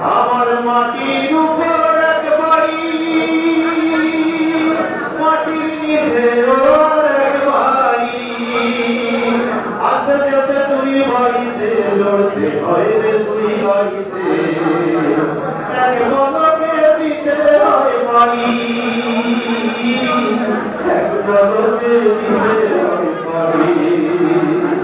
আমার মাটির উপর এক বাড়ি, মাটির নিচে এক বাড়ি। আস্তে যেতে তুই বাড়িতে, লড়তে হইবে তুই বাড়িতে। এক বলকে দিতে হয় বাড়ি। দিতে বাড়ি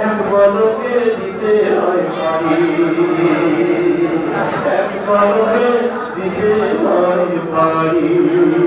এক পলকে দিতে হয় পারি এক পলকে দিতে হয় বাড়ি।